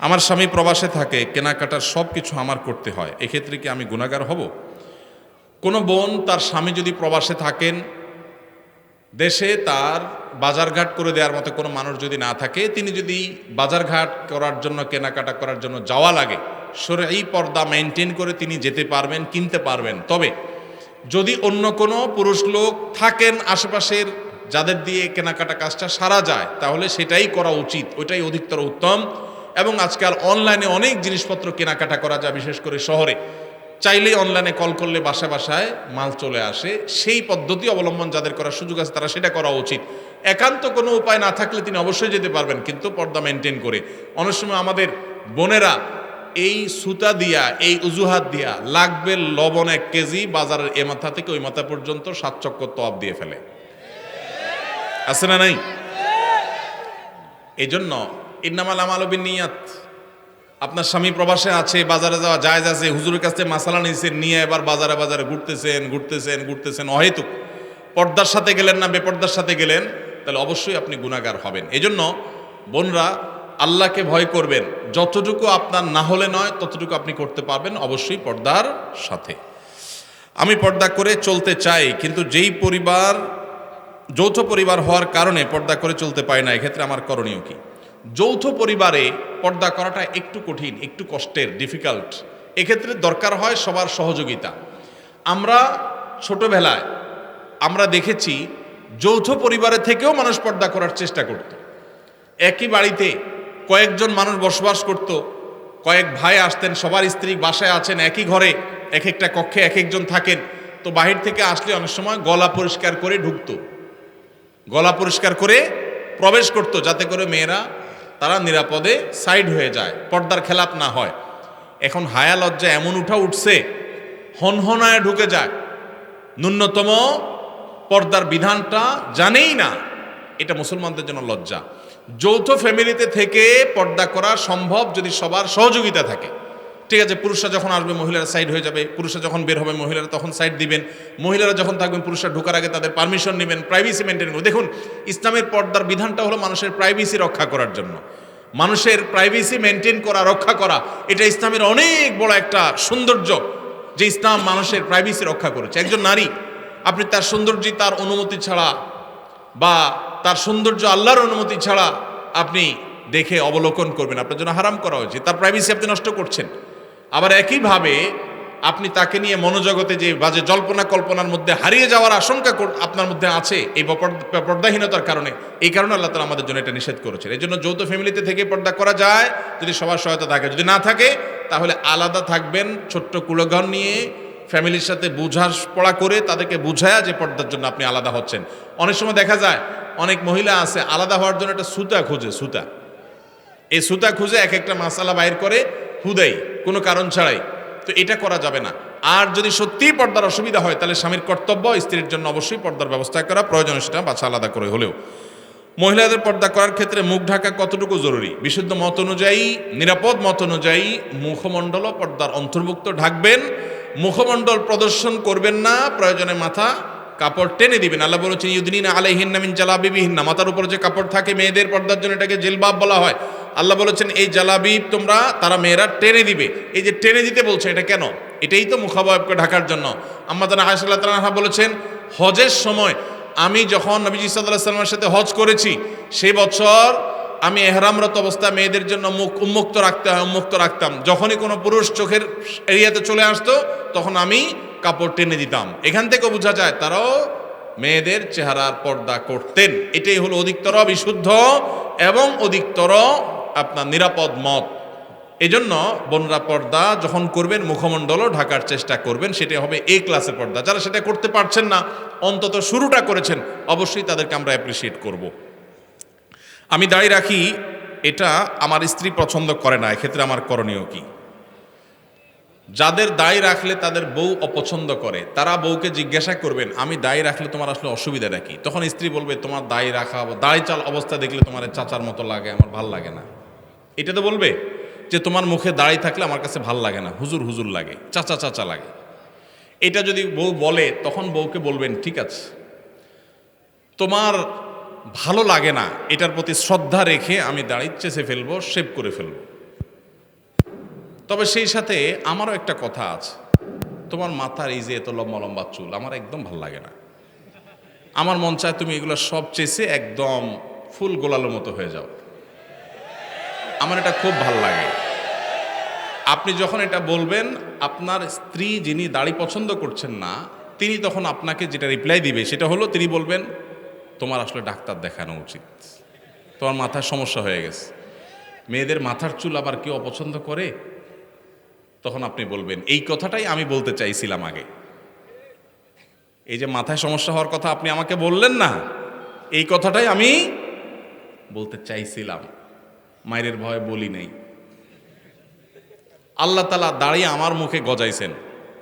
আমার স্বামী প্রবাসে থাকে, কেনাকাটার সব কিছু আমার করতে হয়। এক্ষেত্রে কি আমি গুণাগার হব? কোনো বোন তার স্বামী যদি প্রবাসে থাকেন, দেশে তার বাজারঘাট করে দেওয়ার মতো কোনো মানুষ যদি না থাকে, তিনি যদি বাজারঘাট করার জন্য, কেনাকাটা করার জন্য যাওয়া লাগে সরে এই পর্দা মেনটেন করে তিনি যেতে পারবেন, কিনতে পারবেন। তবে যদি অন্য কোনো পুরুষ লোক থাকেন আশেপাশের, যাদের দিয়ে কেনাকাটা কাজটা সারা যায়, তাহলে সেটাই করা উচিত। ওইটাই অধিকতর উত্তম। এবং আজকাল অনলাইনে অনেক জিনিসপত্র কেনাকাটা করা যায়, বিশেষ করে শহরে। চাইলেই অনলাইনে কল করলে বাসা বাসায় মাল চলে আসে। সেই পদ্ধতি অবলম্বন যাদের করার সুযোগ আছে, তারা সেটা করা উচিত। একান্ত কোনো উপায় না থাকলে তিনি অবশ্যই যেতে পারবেন, কিন্তু পর্দা মেনটেন করে। অনেক সময় আমাদের বোনেরা এই সুতা দিয়া, এই উজুহাত দিয়া লাগবে লবণ এক কেজি, বাজারের এ মাথা থেকে ওই মাথা পর্যন্ত সাত চক্কর তপ দিয়ে ফেলে। আছে না নাই? এই জন্য ইন্নামাল আমাল নিয়াত আপনার স্বামী প্রবাসে আছে, বাজারে যাওয়া যায় আছে, হুজুরের কাছে মাসালা নিয়েছেন, নিয়ে এবার বাজারে বাজারে ঘুরতেছেন ঘুরতেছেন ঘুরতেছেন, অহেতুক। পর্দার সাথে গেলেন না, বেপর্দার সাথে গেলেন, তাহলে অবশ্যই আপনি গুণাগার হবেন। এই জন্য বোনরা, আল্লাহকে ভয় করবেন। যতটুকু আপনার না হলে নয়, ততটুকু আপনি করতে পারবেন অবশ্যই পর্দার সাথে। আমি পর্দা করে চলতে চাই, কিন্তু যেই পরিবার, যৌথ পরিবার হওয়ার কারণে পর্দা করে চলতে পারি না, এক্ষেত্রে আমার করণীয় কি? যৌথ পরিবারে পর্দা করাটা একটু কঠিন, একটু কষ্টের ডিফিকাল্ট এক্ষেত্রে দরকার হয় সবার সহযোগিতা। আমরা ছোটবেলায় আমরা দেখেছি যৌথ পরিবারের থেকেও মানুষ পর্দা করার চেষ্টা করত। একই বাড়িতে কয়েকজন মানুষ বসবাস করত। কয়েক ভাই আসতেন, সবার স্ত্রী বাসায় আছেন, একই ঘরে এক একটা কক্ষে এক একজন থাকেন। তো বাহির থেকে আসলে অনেক সময় গলা পরিষ্কার করে ঢুকতো। গলা পরিষ্কার করে প্রবেশ করত যাতে করে মেয়েরা তারা নিরাপদে সাইড হয়ে যায়, পর্দার খেলাপ না হয়। এখন হায়া লজ্জা এমন উঠা উঠছে, হনহনায় ঢুকে যায়। ন্যূনতম পর্দার বিধানটা জানেই না, এটা মুসলমানদের জন্য লজ্জা। যৌথ ফ্যামিলিতে থেকে পর্দা করা সম্ভব যদি সবার সহযোগিতা থাকে। ঠিক আছে, পুরুষরা যখন আসবে, মহিলারা সাইড হয়ে যাবে। পুরুষরা যখন বের হবে, মহিলারা তখন সাইড দিবেন। মহিলারা যখন থাকবেন, পুরুষরা ঢোকার আগে তাদের পারমিশন নেবেন প্রাইভেসি মেনটেন করবেন। দেখুন, ইসলামের পর্দার বিধানটা হলো মানুষের প্রাইভেসি রক্ষা করার জন্য। মানুষের প্রাইভেসি মেনটেন করা, রক্ষা করা, এটা ইসলামের অনেক বড় একটা সৌন্দর্য যে ইসলাম মানুষের প্রাইভেসি রক্ষা করেছে। একজন নারী, আপনি তার সৌন্দর্য তার অনুমতি ছাড়া বা তার সৌন্দর্য আল্লাহর অনুমতি ছাড়া আপনি দেখে অবলোকন করবেন। আপনার জন্য হারাম করা হয়েছে। তার প্রাইভেসি আপনি নষ্ট করছেন। আবার একইভাবে আপনি তাকে নিয়ে মনোজগতে যে বাজে জল্পনা কল্পনার মধ্যে হারিয়ে যাওয়ার আশঙ্কা আপনার মধ্যে আছে, এই পর্দাহীনতার কারণে, এই কারণে আল্লাহ তালা আমাদের জন্য এটা নিষেধ করেছেন। এই জন্য যৌথ ফ্যামিলিতে থেকে পর্দা করা যায়, যদি সবার সহায়তা থাকে। যদি না থাকে, তাহলে আলাদা থাকবেন, ছোট্ট কুলগণ নিয়ে ফ্যামিলির সাথে বুঝার পড়া করে তাদেরকে বুঝায়া যে পর্দার জন্য আপনি আলাদা হচ্ছেন। অনেক সময় দেখা যায়, অনেক মহিলা আছে, আলাদা হওয়ার জন্য একটা সুতা খুঁজে, সুতা। এই সুতা খুঁজে এক একটা মাসালা বাইর করে হুদাই কোনো কারণ ছাড়াই। তো এটা করা যাবে না। আর যদি সত্যিই পর্দার অসুবিধা হয়, তাহলে স্বামীর কর্তব্য স্ত্রীর জন্য অবশ্যই পর্দার ব্যবস্থা করা প্রয়োজন, সেটা বাছা আলাদা করে হলেও। মহিলাদের পর্দা করার ক্ষেত্রে মুখ ঢাকা কতটুকু জরুরি? বিশুদ্ধ মত অনুযায়ী, নিরাপদ মত অনুযায়ী মুখমণ্ডলও পর্দার অন্তর্ভুক্ত ঢাকবেন। মুখমণ্ডল প্রদর্শন করবেন না, প্রয়োজনে মাথা, কাপড় টেনে দিবেন। আল্লাহ বলেছেন ইউদিন আলাইহিন নামিন জালাবিবিহিন্না। মাথার উপর যে কাপড় থাকে, মেয়েদের পর্দার জন্য এটাকে জেলবাব বলা হয়। আল্লাহ বলেছেন, এই জালাবিব তোমরা, তারা মেয়েরা টেনে দিবে। এই যে টেনে দিতে বলছে, এটা কেন? এটাই তো মুখাবয়বকে ঢাকার জন্য। আম্মাদান আয়সাল্লাহ তালাহা বলেছেন, হজের সময় আমি যখন নবীজি সাল্লাহ সাল্লামের সাথে হজ করেছি সেই বছর আমি এহরামরত অবস্থায় মেয়েদের জন্য মুখ উন্মুক্ত রাখতে হয়, উন্মুক্ত রাখতাম। যখনই কোনো পুরুষ চোখের এরিয়াতে চলে আসতো, তখন আমি কাপড় টেনে দিতাম। এখান থেকে বোঝা যায়, তারাও মেয়েদের চেহারার পর্দা করতেন। এটাই হলো অধিকতর বিশুদ্ধ এবং অধিকতর আপনার নিরাপদ মত। এজন্য বনরা পর্দা যখন করবেন, মুখমণ্ডলও ঢাকার চেষ্টা করবেন, সেটা হবে এ ক্লাসের পর্দা। যারা সেটা করতে পারছেন না, অন্তত শুরুটা করেছেন, অবশ্যই তাদেরকে আমরা অ্যাপ্রিসিয়েট করব। আমি দাঁড়িয়ে রাখি, এটা আমার স্ত্রী পছন্দ করে না, এক্ষেত্রে আমার করণীয় কি? যাদের দায় রাখলে তাদের বউ অপছন্দ করে, তারা বউকে জিজ্ঞাসা করবেন, আমি দায় রাখলে তোমার আসলে অসুবিধা কি? তখন স্ত্রী বলবে, তোমার দায় রাখা দায় চাল অবস্থা দেখলে তোমার চাচার মতো লাগে, আমার ভালো লাগে না। এটা তো বলবে যে তোমার মুখে দাঁড়িয়ে থাকলে আমার কাছে ভালো লাগে না। হুজুর হুজুর লাগে, চাচা চাচা লাগে। এটা যদি বউ বলে, তখন বউকে বলবেন, ঠিক আছে। তোমার ভালো লাগে না, এটার প্রতি শ্রদ্ধা রেখে আমি দাঁড়িয়ে চেষে ফেলব শেভ করে ফেলব। তবে সেই সাথে আমারও একটা কথা আছে। তোমার মাথার এই যে এত লম্বা লম্বা চুল, আমার একদম ভালো লাগে না। আমার মন চায় তুমি এগুলো সব চেষে একদম ফুল গোলালো মতো হয়ে যাও। আমার এটা খুব ভালো লাগে। আপনি যখন এটা বলবেন, আপনার স্ত্রী যিনি দাড়ি পছন্দ করছেন না, তিনি তখন আপনাকে যেটা রিপ্লাই দিবে, সেটা হলো তিনি বলবেন, তোমার আসলে ডাক্তার দেখানো উচিত। তোমার মাথার সমস্যা হয়ে গেছে। মেয়েদের মাথার চুল আবার কেউ অপছন্দ করে? তখন আপনি বলবেন, এই কথাটাই আমি বলতে চাইছিলাম আগে। এই যে মাথায় সমস্যা হওয়ার কথা আপনি আমাকে বললেন না, এই কথাটাই আমি বলতে চাইছিলাম। মায়ের ভয়ে বলি নেই। আল্লাহ তালা দাঁড়িয়ে আমার মুখে গজাইছেন।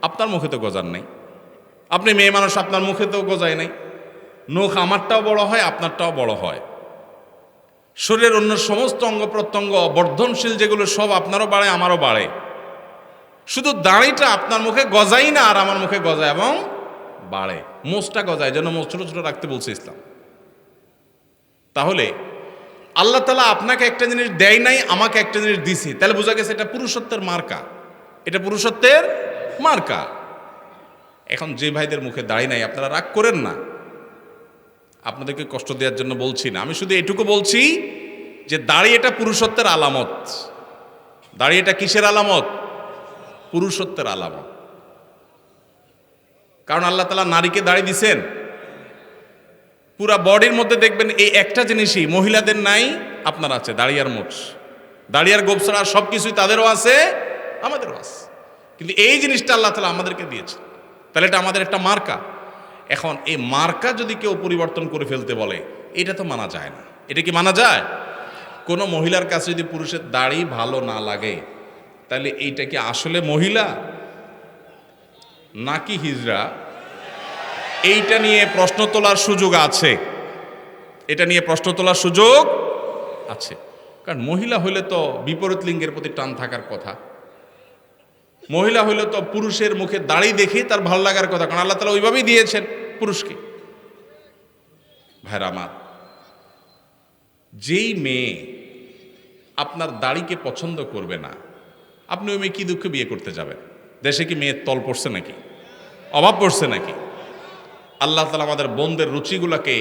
আপনার মুখে তো গজার নেই। আপনি মেয়ে মানুষ, আপনার মুখে তো গজায় নাই। নখ আমারটাও বড় হয়, আপনারটাও বড় হয়। শরীরের অন্য সমস্ত অঙ্গ প্রত্যঙ্গ বর্ধনশীল যেগুলো সব আপনারও বাড়ে, আমারও বাড়ে। শুধু দাঁড়িটা আপনার মুখে গজাই না, আর আমার মুখে গজায় এবং বাড়ে। মোষটা গজায়, যেন মোষ ছোট ছোট রাখতে বলছে ইসলাম। তাহলে আল্লাহ তালা আপনাকে একটা জিনিস দেয় নাই, আমাকে একটা জিনিস দিছি। তাহলে বোঝা গেছে এটা পুরুষত্বের মার্কা। এটা পুরুষত্বের মার্কা। এখন যে ভাইদের মুখে দাঁড়িয়ে নাই, আপনারা রাগ করেন না। আপনাদেরকে কষ্ট দেওয়ার জন্য বলছি না। আমি শুধু এটুকু বলছি যে দাড়ি এটা পুরুষত্বের আলামত। দাড়ি এটা কিসের আলামত? পুরুষত্বের আলামত। কারণ আল্লাহ তালা নারীকে দাড়ি দিছেন। পুরা বডির মধ্যে দেখবেন এই একটা জিনিসই, মহিলাদের নাই, আপনার আছে, দাঁড়িয়ার মোচ দাঁড়িয়ার গোপ ছাড়া সব কিছুই তাদেরও আছে, আমাদেরও আছে। কিন্তু এই জিনিসটা আল্লাহ তালা আমাদেরকে দিয়েছে তাহলে এটা আমাদের একটা মার্কা। এখন এই মার্কা যদি কেউ পরিবর্তন করে ফেলতে বলে, এটা তো মানা যায় না। এটা কি মানা যায়? কোনো মহিলার কাছে যদি পুরুষের দাড়ি ভালো না লাগে, তাহলে এইটা কি আসলে মহিলা? নাকি হিজড়া এইটা নিয়ে প্রশ্ন তোলার সুযোগ আছে। এটা নিয়ে প্রশ্ন তোলার সুযোগ আছে। কারণ মহিলা হইলে তো বিপরীত লিঙ্গের প্রতি টান থাকার কথা। মহিলা হইলে তো পুরুষের মুখে দাড়ি দেখে তার ভালো লাগার কথা। কারণ আল্লাহ তালা ওইভাবেই দিয়েছেন পুরুষকে। ভাইরা আমার, যেই মেয়ে আপনার দাড়িকে পছন্দ করবে না, আপনি ওই মেয়ে কি দুঃখে বিয়ে করতে যাবেন? দেশে কি মেয়ের তল পড়ছে নাকি? অভাব পড়ছে নাকি? আল্লাহ তালা আমাদের বোনদের রুচিগুলোকে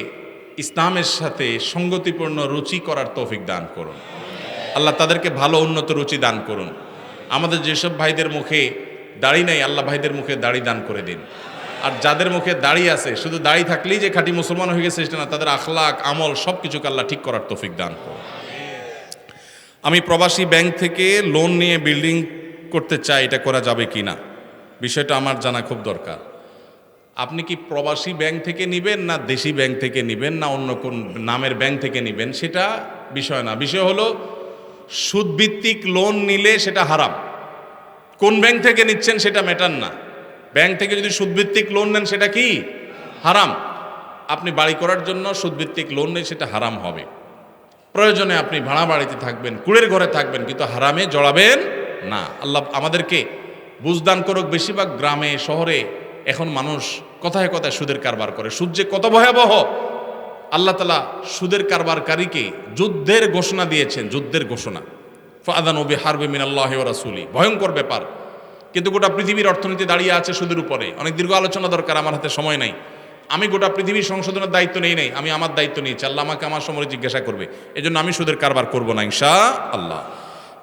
ইসলামের সাথে সঙ্গতিপূর্ণ রুচি করার তৌফিক দান করুন। আল্লাহ তাদেরকে ভালো উন্নত রুচি দান করুন। আমাদের যেসব ভাইদের মুখে দাড়ি নেই, আল্লাহ ভাইদের মুখে দাড়ি দান করে দিন। আর যাদের মুখে দাড়ি আছে, শুধু দাড়ি থাকলেই যে খাঁটি মুসলমান হয়ে গেছে সেটা না, তাদের আখলাক, আমল সব কিছুকে আল্লাহ ঠিক করার তৌফিক দান করুন। আমি প্রবাসী ব্যাংক থেকে লোন নিয়ে বিল্ডিং করতে চাই, এটা করা যাবে কি না বিষয়টা আমার জানা খুব দরকার। আপনি কি প্রবাসী ব্যাংক থেকে নেবেন না দেশি ব্যাংক থেকে নেবেন না অন্য কোন নামের ব্যাংক থেকে নেবেন? সেটা বিষয় না। বিষয় হলো, সুদভিত্তিক লোন নিলে সেটা হারাম। কোন ব্যাংক থেকে নিচ্ছেন সেটা ম্যাটার না। ব্যাংক থেকে যদি সুদভিত্তিক লোন নেন, সেটা কি? হারাম। আপনি বাড়ি করার জন্য সুদভিত্তিক লোন নেই, সেটা হারাম হবে। প্রয়োজনে আপনি ভাড়া বাড়িতে থাকবেন, কুড়ের ঘরে থাকবেন, কিন্তু হারামে জড়াবেন না। আল্লাহ আমাদেরকে বুঝদান করুক। বেশিরভাগ গ্রামে, শহরে এখন মানুষ কথায় কথায় সুদের কারবার করে। সুদ যে কত ভয়াবহ। আল্লাহ তালা সুদের কারবারকারীকে যুদ্ধের ঘোষণা দিয়েছেন, যুদ্ধের ঘোষণা। ফাদান ওবি হারবে মিন আল্লাহ রাসুলি। ভয়ঙ্কর ব্যাপার। কিন্তু গোটা পৃথিবীর অর্থনীতি দাঁড়িয়ে আছে সুদের উপরে। অনেক দীর্ঘ আলোচনা দরকার, আমার হাতে সময় নাই। আমি গোটা পৃথিবীর সংশোধনের দায়িত্ব নেই নাই, আমি আমার দায়িত্ব নিয়েছি। আল্লাহ আমাকে আমার সময় জিজ্ঞাসা করবে। এই জন্য আমি সুদের কারবার করব না ইনশা আল্লাহ